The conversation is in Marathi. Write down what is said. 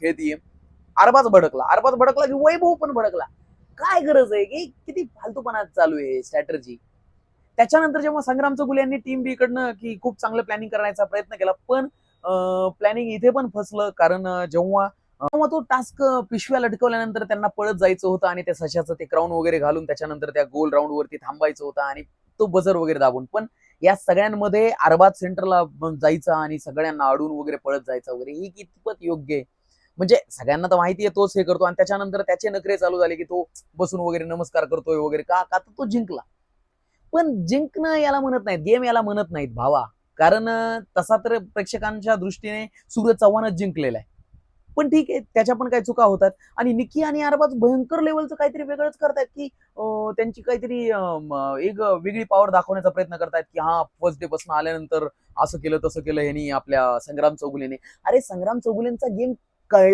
खेळतीये अरबाज भडकला. अरबाज भडकला की वैभव पण भडकला. काय गरज आहे की किती फालतूपणा चालू आहे स्ट्रॅटर्जी त्याच्यानंतर जेव्हा संग्राम चौगुले यांनी टीम बी कडनं की खूप चांगलं प्लॅनिंग करण्याचा प्रयत्न केला पण प्लॅनिंग इथे पण फसलं. कारण जेव्हा तेव्हा तो टास्क पिशव्या लटकवल्यानंतर त्यांना पळत जायचं होतं आणि त्या सशाचं ते क्राऊन वगैरे घालून त्याच्यानंतर त्या गोल राऊंड वरती थांबायचं होतं आणि तो बजर वगैरे दाबून. पण या सगळ्यांमध्ये अरबाज सेंटरला जायचा आणि सगळ्यांना अडून वगैरे पळत जायचं वगैरे ही कितपत योग्य आहे? म्हणजे सगळ्यांना तर माहिती आहे तोच हे करतो. आणि त्याच्यानंतर त्याचे नखरे चालू झाले की तो बसून वगैरे नमस्कार करतोय वगैरे का का तर तो जिंकला. पण जिंकणं याला म्हणत नाहीत गेम याला म्हणत नाहीत भावा. कारण तसा तर प्रेक्षकांच्या दृष्टीने सूरज चव्हाणच जिंकलेला आहे. पण ठीक आहे त्याच्या पण काही चुका होतात. आणि निकी आणि अरबाज भयंकर लेवलचं काहीतरी वेगळंच करतायत की त्यांची काहीतरी एक वेगळी पॉवर दाखवण्याचा प्रयत्न करतायत की हा फर्स्ट डे पासून आल्यानंतर असं केलं तसं केलं ह्यानी आपल्या संग्राम चौगुलेने. अरे संग्राम चौगुलेंचा गेम கள்ள